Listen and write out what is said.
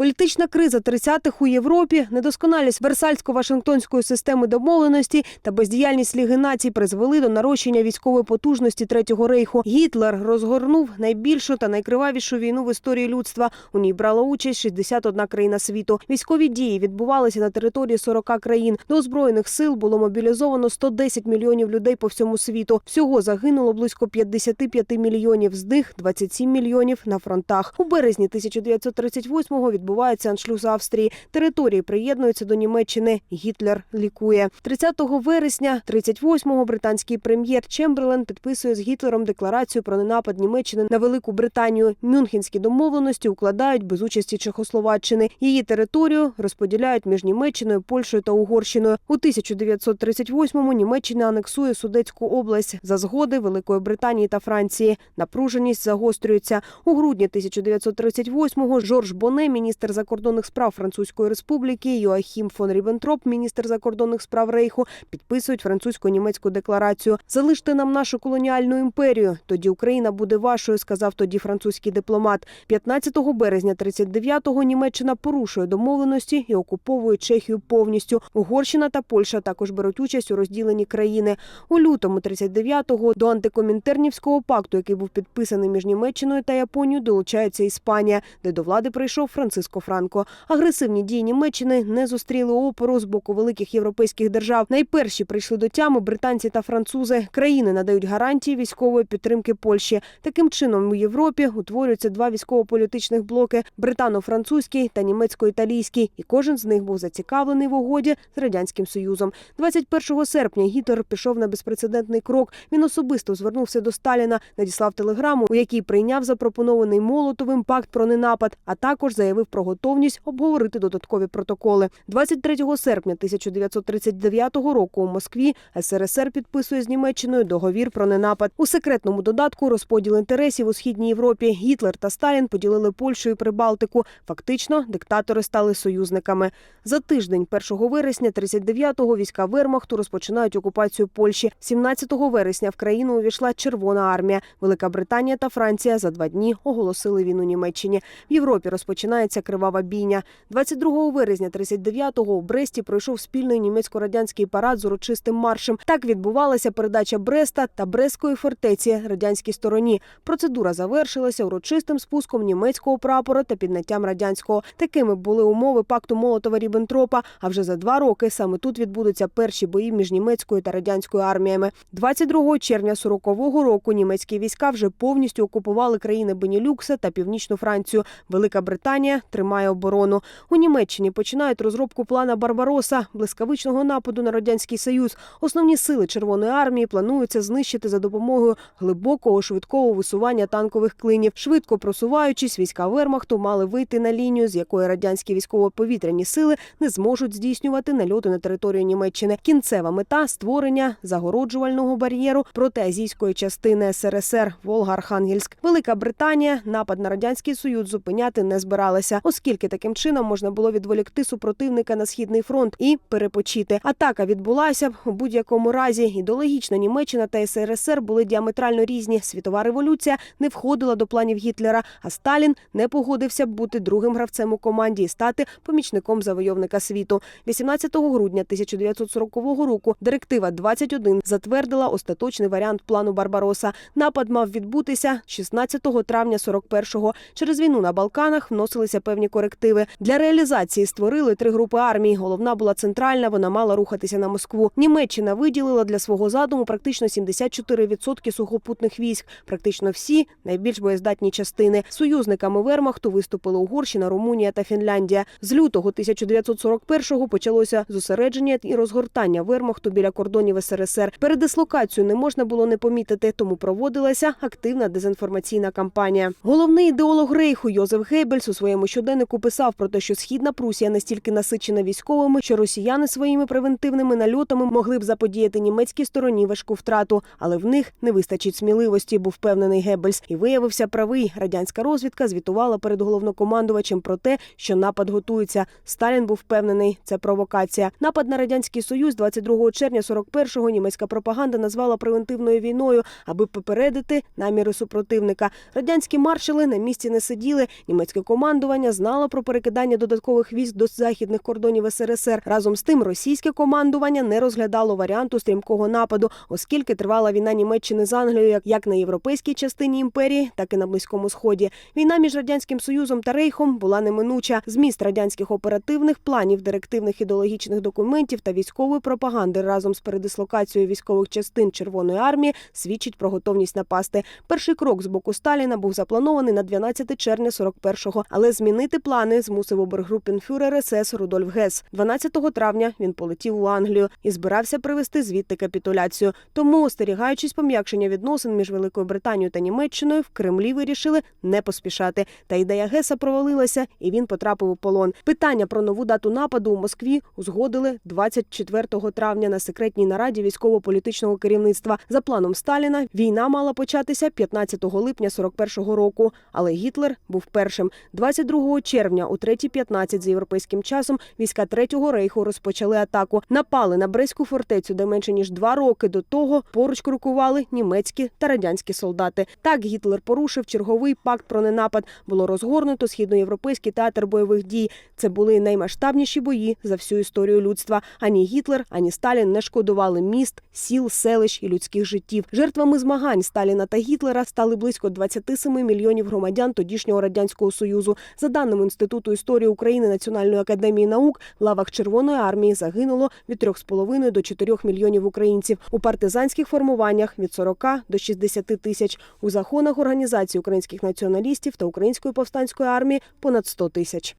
Політична криза 30-х у Європі, недосконалість Версальсько-Вашингтонської системи домовленості та бездіяльність Ліги націй призвели до нарощення військової потужності Третього рейху. Гітлер розгорнув найбільшу та найкривавішу війну в історії людства. У ній брала участь 61 країна світу. Військові дії відбувалися на території 40 країн. До озброєних сил було мобілізовано 110 мільйонів людей по всьому світу. Всього загинуло близько 55 мільйонів. З них 27 мільйонів на фронтах. У березні 1938-го відбувається аншлюз Австрії. Території приєднуються до Німеччини. Гітлер лікує. 30 вересня 38-го британський прем'єр Чемберлен підписує з Гітлером декларацію про ненапад Німеччини на Велику Британію. Мюнхенські домовленості укладають без участі Чехословаччини. Її територію розподіляють між Німеччиною, Польщею та Угорщиною. У 1938-му Німеччина анексує Судецьку область за згоди Великої Британії та Франції. Напруженість загострюється. У грудні 1938-го Жорж Боне, міністр закордонних справ Французької республіки, Йоахім фон Ріббентроп, міністр закордонних справ Рейху, підписують французько-німецьку декларацію. Залиште нам нашу колоніальну імперію. Тоді Україна буде вашою, сказав тоді французький дипломат. 15 березня 39-го Німеччина порушує домовленості і окуповує Чехію повністю. Угорщина та Польща також беруть участь у розділенні країни. У лютому 39-го до антикомінтернівського пакту, який був підписаний між Німеччиною та Японією, долучається Іспанія, де до влади прийшов Франциско Франко. Агресивні дії Німеччини не зустріли опору з боку великих європейських держав. Найперші прийшли до тями британці та французи. Країни надають гарантії військової підтримки Польщі. Таким чином у Європі утворюються два військово-політичних блоки: британо-французький та німецько-італійський. І кожен з них був зацікавлений в угоді з радянським союзом. 21 серпня Гітлер пішов на безпрецедентний крок. Він особисто звернувся до Сталіна, надіслав телеграму, у якій прийняв запропонований Молотовим пакт про ненапад, а також заявив про готовність обговорити додаткові протоколи. 23 серпня 1939 року у Москві СРСР підписує з Німеччиною договір про ненапад. У секретному додатку розподіл інтересів у східній Європі Гітлер та Сталін поділили Польщу і Прибалтику. Фактично, диктатори стали союзниками. За тиждень, 1 вересня 39-го, війська Вермахту розпочинають окупацію Польщі. 17 вересня в країну увійшла Червона армія. Велика Британія та Франція за два дні оголосили війну Німеччині. В Європі розпочинається кривава бійня. 22 березня 39-го у Бресті пройшов спільний німецько-радянський парад з урочистим маршем. Так відбувалася передача Бреста та Брестської фортеці радянській стороні. Процедура завершилася урочистим спуском німецького прапора та підняттям радянського. Такими були умови пакту Молотова Ріббентропа. А вже за два роки саме тут відбудуться перші бої між німецькою та радянською арміями. 22 червня 40-го року німецькі війська вже повністю окупували країни Бенілюкса та Північну Францію. Велика Британія тримає оборону. У Німеччині починають розробку плана Барбароса, блискавичного нападу на радянський союз. Основні сили Червоної армії плануються знищити за допомогою глибокого швидкого висування танкових клинів. Швидко просуваючись, війська Вермахту мали вийти на лінію, з якої радянські військово-повітряні сили не зможуть здійснювати нальоти на територію Німеччини. Кінцева мета створення загороджувального бар'єру проти азійської частини СРСР Волга-Архангельськ. Велика Британія напад на радянський союз зупиняти не збиралася, оскільки таким чином можна було відволікти супротивника на східний фронт і перепочити. Атака відбулася б у будь-якому разі. Ідеологічно Німеччина та СРСР були діаметрально різні. Світова революція не входила до планів Гітлера, а Сталін не погодився б бути другим гравцем у команді і стати помічником завойовника світу. 18 грудня 1940 року директива 21 затвердила остаточний варіант плану Барбароса. Напад мав відбутися 16 травня 41-го. Через війну на Балканах вносилися певні корективи. Для реалізації створили три групи армій. Головна була центральна, вона мала рухатися на Москву. Німеччина виділила для свого задуму практично 74% сухопутних військ, практично всі найбільш боєздатні частини. Союзниками Вермахту виступили Угорщина, Румунія та Фінляндія. З лютого 1941-го почалося зосередження і розгортання Вермахту біля кордонів СРСР. Передислокацію не можна було не помітити, тому проводилася активна дезінформаційна кампанія. Головний ідеолог Рейху Йозеф Гейбельс у своєму щоденнику писав про те, що східна Прусія настільки насичена військовими, що росіяни своїми превентивними нальотами могли б заподіяти німецькій стороні важку втрату, але в них не вистачить сміливості, був впевнений Геббельс. І виявився правий. Радянська розвідка звітувала перед головнокомандувачем про те, що напад готується. Сталін був впевнений, це провокація. Напад на радянський союз 22 червня 41-го німецька пропаганда назвала превентивною війною, аби попередити наміри супротивника. Радянські маршали на місці не сиділи. Німецьке командування знало про перекидання додаткових військ до західних кордонів СРСР. Разом з тим, російське командування не розглядало варіанту стрімкого нападу, оскільки тривала війна Німеччини з Англією як- на європейській частині імперії, так і на близькому сході. Війна між радянським союзом та рейхом була неминуча. Зміст радянських оперативних планів, директивних ідеологічних документів та військової пропаганди разом з передислокацією військових частин Червоної армії свідчить про готовність напасти. Перший крок з боку Сталіна був запланований на 12 червня 41-го, але змінити плани змусив обергрупенфюрер СС Рудольф Гес. 12 травня він полетів у Англію і збирався привезти звідти капітуляцію. Тому, остерігаючись пом'якшення відносин між Великою Британією та Німеччиною, в Кремлі вирішили не поспішати. Та ідея Геса провалилася, і він потрапив у полон. Питання про нову дату нападу у Москві узгодили 24 травня на секретній нараді військово-політичного керівництва. За планом Сталіна війна мала початися 15 липня 41-го року, але Гітлер був першим. 22 червня о 3.15 за європейським часом війська Третього рейху розпочали атаку. Напали на Брестську фортецю, де менше ніж два роки до того поруч крокували німецькі та радянські солдати. Так Гітлер порушив черговий пакт про ненапад. Було розгорнуто східноєвропейський театр бойових дій. Це були наймасштабніші бої за всю історію людства. Ані Гітлер, ані Сталін не шкодували міст, сіл, селищ і людських життів. Жертвами змагань Сталіна та Гітлера стали близько 27 мільйонів громадян тодішнього радянського союзу. За даними інституту історії України Національної академії наук, в лавах Червоної армії загинуло від 3,5 до 4 мільйонів українців. У партизанських формуваннях від 40 до 60 тисяч. У захонах організації українських націоналістів та української повстанської армії понад 100 тисяч.